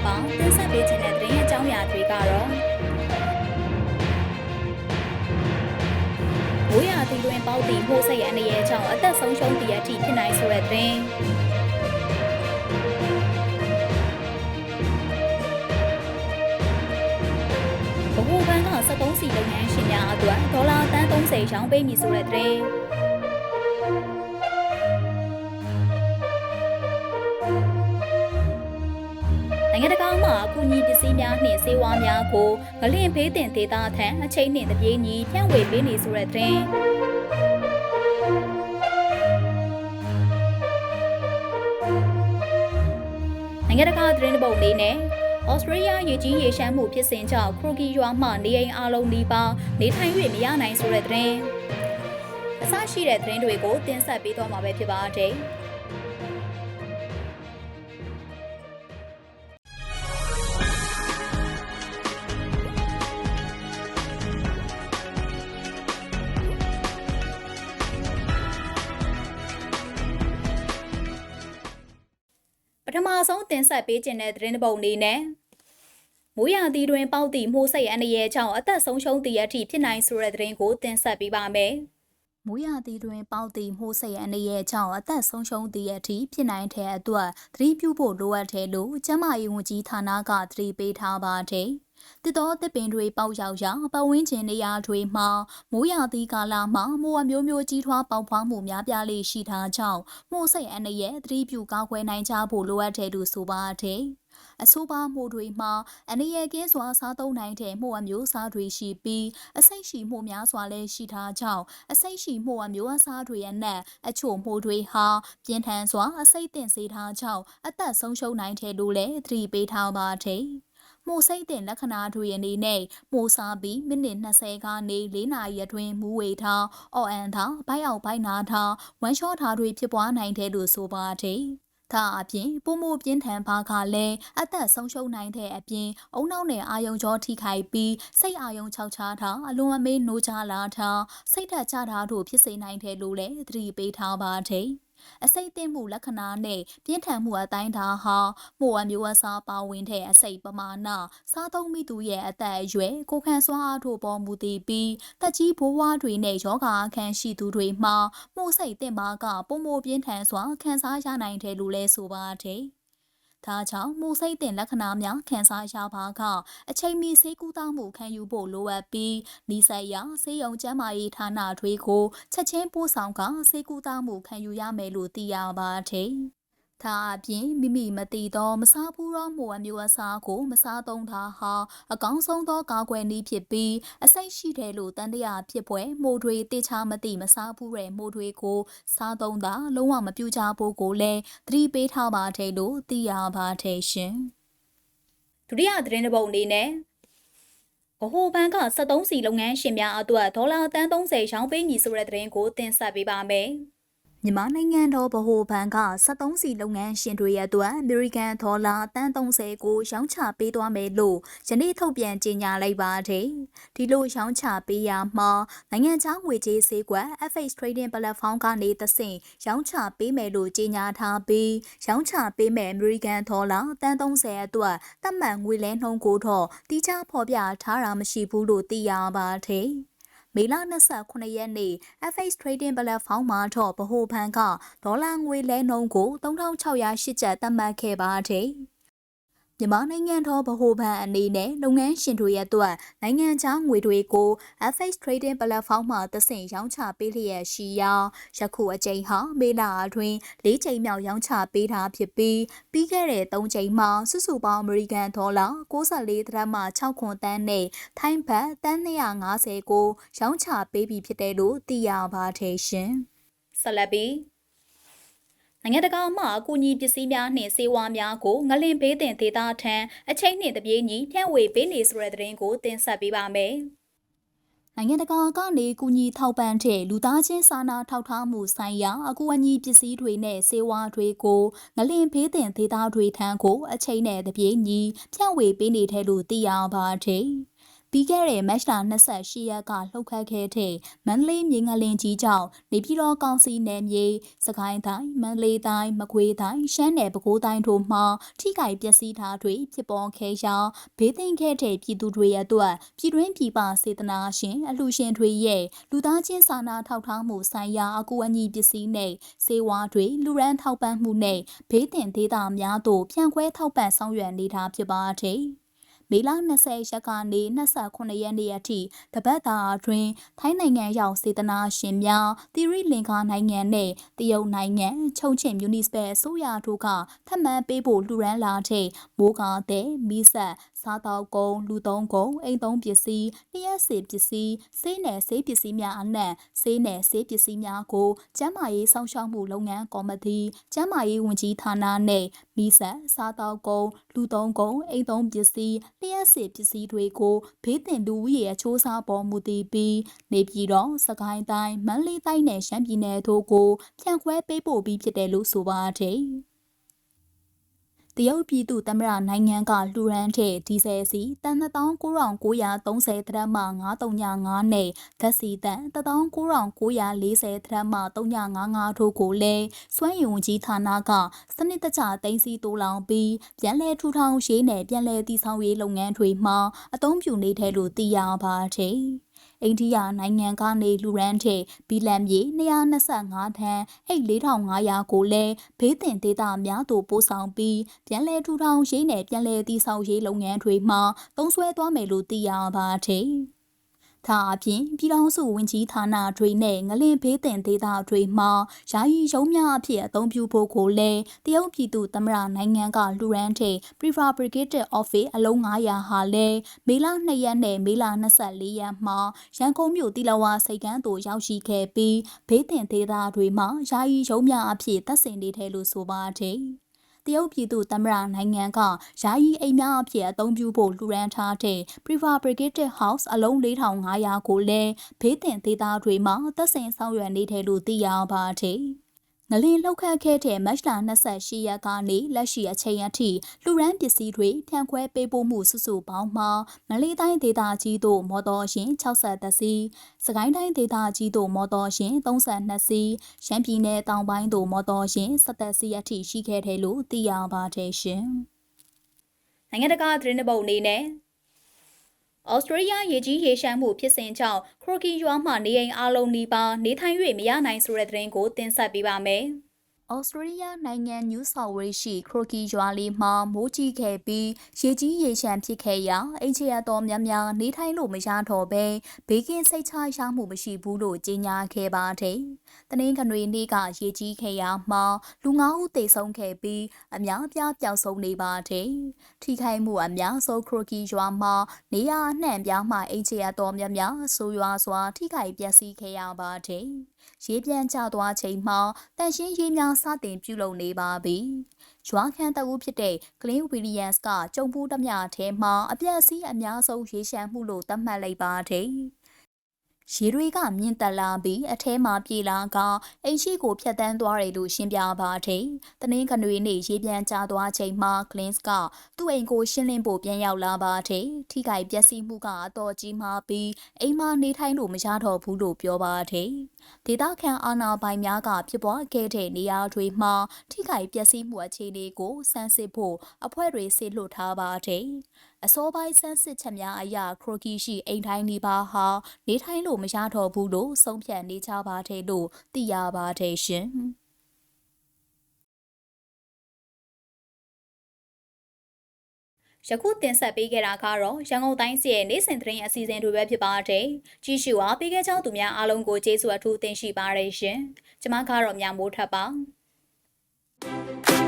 ညမိုးထပ်ပေါင်းတင်ဆက်ပေးခြင်းတဲ့သတင်းရဲ့အကြောင်းအရာတွေကတော့ဘိုးရအသီးတွင်ပေါက်တီမှုစိတ်ရအနေရဲ့အကြောင်းအသက်ဆုံးရှုံးတည်အထိဖြစ်နိုင်ဆိုတဲ့သတင်းဘဟုဘန်က73စီလုပ်ငန်းရှင်များအတွက်ဒေါ်လာတန်း30ရောင်းပေးမည်ဆိုတဲ့သတင်းနိုင်ငံ အကူအညီပစ္စည်းများနှင့်စေဝါများကိုငလင့်ဖေးတင်ဒေတာထံအချိန်နှင့်တပြေးညီဖြန့်ဝေပေးနေဆိုတဲ့သတင်းနိုင်ငံတကာသတင်းတစ်ပုဒ်လေးနဲ့ဩစတြေးလျရေကြီးရေရှမ်းမှုဖြစ်စဉ်ကြောင့်ခရိုကီရွာမှနေအိမ်အလုံးနီးပါးနေထိုင်၍မရနိုင်ဆိုတဲ့သတင်းအစရှိတဲ့သတင်းတွေကိုတင်ဆက်ပေးသွားမှာပဲဖြစ်ပါတယ်။ ထမဆုံးတင်ဆက်ပေးခြင်းတဲ့သတင်းတစ်ပုဒ်အနေနဲ့မိုးရသီးတွင်ပေါက်တီမှုစိတ်အန္တရာယ်ကြောင့်အသက်ဆုံးရှုံးသည့်အထိဖြစ်နိုင်ဆိုတဲ့သတင်းကိုတင်ဆက်ပေးပါမယ်။မိုးရသီးတွင်ပေါက်တီမှုစိတ်အန္တရာယ်ကြောင့်အသက်ဆုံးရှုံးသည့်အထိဖြစ်နိုင်တဲ့အတွက်သတိပြုဖို့လိုအပ်တယ်လို့ကျန်းမာရေးဝန်ကြီးဌာနကသတိပေးထားပါတယ်။ တစ်တော်တစ်ပင်တွေပေါက်ရောက်ရာပတ်ဝန်းကျင်နေရာတွေမှာမိုးရာသီကာလမှာမိုးအမျိုးမျိုးကြီးထွားပေါက်ဖွားမှုများပြားလေးရှိတာကြောင့်မိုးစိတ်အန္တရာယ်သတိပြုကောက်ွယ်နိုင်ကြဖို့လိုအပ်တယ်လို့ဆိုပါတယ်။အဆိုပါမှုတွေမှာအနေရကင်းစွာစားသုံးနိုင်တဲ့မှုအမျိုးအစားတွေရှိပြီးအစိတ်ရှိမှုများစွာလည်းရှိထားကြောင်းအစိတ်ရှိမှုအမျိုးအစားတွေရဲ့နက်အချို့မှုတွေဟာပြင်းထန်စွာအစိတ်တင်စေထားကြောင်းအသက်ဆုံးရှုံးနိုင်တယ်လို့လည်းသတိပေးထားပါတယ်။ မှုစိတ်တင်လက္ခဏာတွေအနေနဲ့မှုစားပြီးမိနစ်20ကနေ4နာရီအတွင်းမူးဝေထားအော်အန်ထားဘိုက်အောင်ဘိုက်နာထားဝမ်းလျှောထားတွေဖြစ်ပွားနိုင်တယ်လို့ဆိုပါတယ်။ဒါအပြင်ပုံမပြင်းထန်ပါကလည်းအသက်ဆုံးရှုံးနိုင်တဲ့အပြင်အုံနောက်နဲ့အာယုံကြောထိခိုက်ပြီးစိတ်အာယုံခြောက်ခြားတာအလွန်အမေးနိုးချလာတာစိတ်ဓာတ်ချတာတို့ဖြစ်စေနိုင်တယ်လို့လည်းသတိပေးထားပါတယ်။ အစိတ်သိမ့်မှုလက္ခဏာနဲ့ပြင်းထန်မှုအတိုင်းဒါဟာမှုအမျိုးအစားပါဝင်တဲ့အစိတ်ပမာဏစားသုံးမိသူရဲ့အသက်အရွယ်ကိုခံစွမ်းအားတို့ပေါ်မူတည်ပြီးတက်ကြီးဘိုးဝါးတွေနဲ့ယောဂအခန်းရှိသူတွေမှာမှုစိတ်တင်ပါကပုံမပြင်းထန်စွာခံစားရနိုင်တယ်လို့လဲဆိုပါတယ်။ ဒါကြောင့်မှုစိတ်တင်လက္ခဏာများခံစားရပါကအချိန်မီဆေးကုသမှုခံယူဖို့လိုအပ်ပြီးနီးစပ်ရာဆေးရုံကျန်းမာရေးဌာနတွေကိုချက်ချင်းပို့ဆောင်ကဆေးကုသမှုခံယူရမယ်လို့သိရပါတယ်။ ဒါအပြင်မိမိမသိသောမစားဘူးသောမှုအမျိုးအစားကိုမစားသုံးတာဟာအကောင်းဆုံးသောကာကွယ်နည်းဖြစ်ပြီးအစိတ်ရှိတယ်လို့တန်တရားဖြစ်ပွဲမှုတွေတေချာမသိမစားဘူးတဲ့မှုတွေကိုစားသုံးတာလုံးဝမပြူကြဖို့ကိုလည်းသတိပေးထားပါတယ်လို့သိရပါတယ်ရှင်ဒုတိယသတင်းတစ်ပုဒ်အနေနဲ့ဗဟိုဘဏ်က73စီလုပ်ငန်းရှင်များအတွက်ဒေါ်လာတန်း30ရောင်းပေးမည်ဆိုတဲ့သတင်းကိုတင်ဆက်ပေးပါမယ်။ မြန်မာနိုင်ငံတော်ဗဟိုဘဏ်က73စီလုပ်ငန်းရှင်တွေရဲ့အတွက်အမေရိကန်ဒေါ်လာတန်30ကိုရောင်းချပေးသွားမယ်လို့ယနေ့ထုတ်ပြန်ကြေညာလိုက်ပါတယ်။ဒီလိုရောင်းချပေးရမှာနိုင်ငံခြားငွေကြေးဈေးကွက် FX Trading Platform ကနေသဆင့်ရောင်းချပေးမယ်လို့ကြေညာထားပြီးရောင်းချပေးမယ်အမေရိကန်ဒေါ်လာတန်30အတွက်သတ်မှတ်ငွေလဲနှုန်းကိုတော့တိကျဖော်ပြထားတာမရှိဘူးလို့သိရပါတယ်။ မေလ29ရက်နေ့ FX Trading Platform မှာတော့ဗဟိုဘဏ်ကဒေါ်လာငွေလဲနှုန်းကို3608ကျပ်သတ်မှတ်ခဲ့ပါတယ်။ မြန်မာနိုင်ငံတော်ဗဟိုဘဏ်အနေနဲ့လုပ်ငန်းရှင်တွေရဲ့အတွက်နိုင်ငံခြားငွေတွေကို FX Trading Platform မှာသဆင့်ရောင်းချပေးလျက်ရှိရာယခုအကြိမ်ဟာမေလအတွင်း၄ချိန်မြောက်ရောင်းချပေးတာဖြစ်ပြီးပြီးခဲ့တဲ့၃ချိန်မှာစုစုပေါင်းအမေရိကန်ဒေါ်လာ64ဒသမ6ခွန်တန်းနဲ့ထိုင်းဘတ်တန်း250ကိုရောင်းချပေးပြီးဖြစ်တယ်လို့သိရပါတယ်ရှင်။ဆက်လက်ပြီး နိုင်ငံတကာမှအကူအညီပစ္စည်းများနှင့်စေဝါများကိုငလင်ဘေးတင်ဒေသထံအချိန်နှင့်တပြေးညီဖြန့်ဝေပေးနေဆိုတဲ့သတင်းကိုတင်ဆက်ပေးပါမယ်။နိုင်ငံတကာကနေကူညီထောက်ပံ့တဲ့လူသားချင်းစာနာထောက်ထားမှုဆိုင်ရာအကူအညီပစ္စည်းတွေနဲ့စေဝါတွေကိုငလင်ဘေးတင်ဒေသတွေထံကိုအချိန်နဲ့တပြေးညီဖြန့်ဝေပေးနေတဲ့လို့သိရပါတယ်။ ပြီးခဲ့တဲ့မတ်လ28ရက်ကလှုပ်ခတ်ခဲ့တဲ့မန္တလေးမြေငလင်ကြီးကြောင့်နေပြည်တော်ကောင်စီနယ်မြေစကိုင်းတိုင်းမန္တလေးတိုင်းမကွေးတိုင်းရှမ်းနယ်ပဲခူးတိုင်းတို့မှထိခိုက်ပျက်စီးတာတွေဖြစ်ပေါ်ခဲ့ရာဘေးသိမ်းခဲ့တဲ့ပြည်သူတွေအတွက်ပြည်တွင်းပြည်ပစေတနာရှင်အလှူရှင်တွေရဲ့လူသားချင်းစာနာထောက်ထားမှုဆိုင်ရာအကူအညီပစ္စည်းနဲ့စေဝါတွေလူရန်ထောက်ပံ့မှုနဲ့ဘေးတင်ဒေသများသို့ဖြန့်ခွဲထောက်ပံ့ဆောင်ရွက်နေတာဖြစ်ပါတယ်။ မေလ20ရက်ကနေ29ရက်နေ့အထိတပတ်တာအတွင်းထိုင်းနိုင်ငံရောက်စေတနာရှင်များသီရိလင်္ကာနိုင်ငံနဲ့တရုတ်နိုင်ငံချုံချင်မြူနီစပယ်အစိုးရတို့ကထပ်မံပေးဖို့လှူဒန်းလာတဲ့မိုးကားတဲ့မီးဆက် စားတောက်ကုန်းလူသုံးကုန်းအိမ်သုံးပစ္စည်းလျှက်စေပစ္စည်းဆေးနယ်ဆေးပစ္စည်းများအနက်ဆေးနယ်ဆေးပစ္စည်းများကိုကျန်းမာရေးစောင့်ရှောက်မှုလုပ်ငန်းကော်မတီကျန်းမာရေးဝန်ကြီးဌာနနဲ့မီးဆက်စားတောက်ကုန်းလူသုံးကုန်းအိမ်သုံးပစ္စည်းလျှက်စေပစ္စည်းတွေကိုဘေးတင်လူဦးရေအချိုးစားပေါ်မူတည်ပြီးနေပြည်တော်စကိုင်းတိုင်းမန္တလေးတိုင်းနဲ့ရှမ်းပြည်နယ်တို့ကိုဖြန့်ခွဲပေးပို့ပြီးဖြစ်တယ်လို့ဆိုပါတယ်။ တရုတ်ပြည်သူသမ္မတနိုင်ငံကလှူရန်တဲ့ဒီဇယ်စီတန်19930တရက်မှ935နဲ့ဓာတ်စီတန်19940တရက်မှ355တို့ကိုလည်းစွမ်းရည်ဝန်ကြီးဌာနကစနစ်တကျသိမ်းဆည်းတိုးလောင်ပြီးပြန်လည်ထူထောင်ရေးနဲ့ပြန်လည်တည်ဆောက်ရေးလုပ်ငန်းတွေမှာအသုံးပြုနေတယ်လို့သိရပါတယ်။ အိန္ဒိယနိုင်ငံကနေလူရန်တဲ့ဘီလန်မြေ225ထန်းအိတ်4500ကိုလည်းဘေးတင်ဒေသများသို့ပို့ဆောင်ပြီးပြန်လည်ထူထောင်ရေးနဲ့ပြန်လည်တည်ဆောက်ရေးလုပ်ငန်းတွေမှာသုံးစွဲသွားမယ်လို့သိရပါတယ်။ ဒါအပြင်ပြည်ထောင်စုဝန်ကြီးဌာနတွေနဲ့ငလင်ဘေးတင်ဒေသတွေမှာယာယီရုံးများအဖြစ်အသုံးပြုဖို့ကိုလည်းတရုတ်ပြည်သူသမ္မတနိုင်ငံကလူရန်တဲ့ Prefabricated Office အလုံး900ဟာလည်းမေလ2ရက်နဲ့မေလ24ရက်မှာရန်ကုန်မြို့တီလဝါစိတ်ကမ်းသို့ရောက်ရှိခဲ့ပြီးဘေးတင်ဒေသတွေမှာယာယီရုံးများအဖြစ်သက်ဆိုင်နေတယ်လို့ဆိုပါတယ်။ တရုတ်ပြည်သူသမ္မတနိုင်ငံကယာယီအိမ်များအဖြစ်အသုံးပြုဖို့လှူဒန်းထားတဲ့ Prefabricated House အလုံး4500ကိုလည်းဘေးတင်ဒေသတွေမှာသက်ဆိုင်ဆောင်ရွက်နေတယ်လို့သိရပါတယ်။ ငလင်လောက်ခတ်ခဲ့တဲ့မတ်လ28ရက်ကနေလက်ရှိအချိန်အထိလူရန်ပစ္စည်းတွေဖြန့်ခွဲပေးပို့မှုစုစုပေါင်းမှာမလေးတိုင်းဒေသကြီးသို့မော်တော်ယာဉ်60စီးစကိုင်းတိုင်းဒေသကြီးသို့မော်တော်ယာဉ်32စီးရှမ်းပြည်နယ်တောင်ပိုင်းသို့မော်တော်ယာဉ်17စီးအထိရှိခဲ့တယ်လို့သိရပါတယ်ရှင်။နိုင်ငံတကာသတင်းပုတ်အနေနဲ့ ဩစတြေးလျရေကြီးရေရှမ်းမှုဖြစ်စဉ်ကြောင့်ခရိုကီရွာမှနေအိမ်အလုံးနီးပါးနေထိုင်၍မရနိုင်ဆိုတဲ့သတင်းကိုတင်ဆက်ပေးပါမယ်။ ဩစတြေးလျနိုင်ငံနယူးဆော်ဝေးရှိခရိုကီရွာလေးမှာမိုးကြီးခဲ့ပြီးရေကြီးရေရှမ်းဖြစ်ခဲ့ရာအင်ချရတော်များများနေထိုင်လို့မရတော့ဘဲဘေးကင်းစိတ်ချရမှုမရှိဘူးလို့ကြေညာခဲ့ပါတယ်။တနင်္ဂနွေနေ့ကရေကြီးခဲ့ရာမှာလူ၅ဦးသေဆုံးခဲ့ပြီးအများအပြားပျောက်ဆုံးနေပါတယ်။ထိခိုက်မှုအများဆုံးခရိုကီရွာမှာနေရအနှံ့ပြားမှအင်ချရတော်များများဆိုးရွားစွာထိခိုက်ပျက်စီးခဲ့ရပါတယ်။ ရေပြန်ကျသွားချိန်မှာတန်ရှင်းရေများစတင်ပြုလုပ်နေပါပြီ။ရွာခန့်တအုပ်ဖြစ်တဲ့ Glen Williams ကကြုံပူးသမျှထဲမှာအပြက်စီးအများဆုံးရေရှမ်းမှုလို့သတ်မှတ်လိုက်ပါတယ်။ ရေတွေကမြင့်တက်လာပြီးအထဲမှာပြေလာကအိမ်ရှိကိုဖျက်တမ်းသွားတယ်လို့ရှင်းပြပါတယ်။တနင်္ဂနွေနေ့ရေပြန်ကျသွားချိန်မှာ Glens ကသူ့အိမ်ကိုရှင်းလင်းဖို့ပြန်ရောက်လာပါတယ်။ထိခိုက်ပျက်စီးမှုကအတော်ကြီးမှပြီးအိမ်မှာနေထိုင်လို့မရတော့ဘူးလို့ပြောပါတယ်။ဒေသခံအာဏာပိုင်များကဖြစ်ပွားခဲ့တဲ့နေရာတွေမှာထိခိုက်ပျက်စီးမှုအခြေအနေကိုစမ်းစစ်ဖို့အဖွဲ့တွေဆေးလွှတ်ထားပါတယ်။အစောပိုင်းဆန်းစစ်ချက်များအရခရိုကီရှိအိမ်တိုင်းနေပါဟာနေထိုင်လို့မရတော့ဘူးလို့ဆုံးဖြတ်နေကြပါတယ်လို့သိရပါတယ်ရှင်။ယခုတင်ဆက်ပေးခဲ့တာကတော့ရန်ကုန်တိုင်းစီရဲ့နေ့စဉ်သတင်းအစီအစဉ်တွေပဲဖြစ်ပါတယ်။ကြည့်ရှုအားပေးခဲ့ကြသူများအားလုံးကိုကျေးဇူးအထူးတင်ရှိပါတယ်ရှင်။ကျွန်မကတော့မြမိုးထပ်ပါ။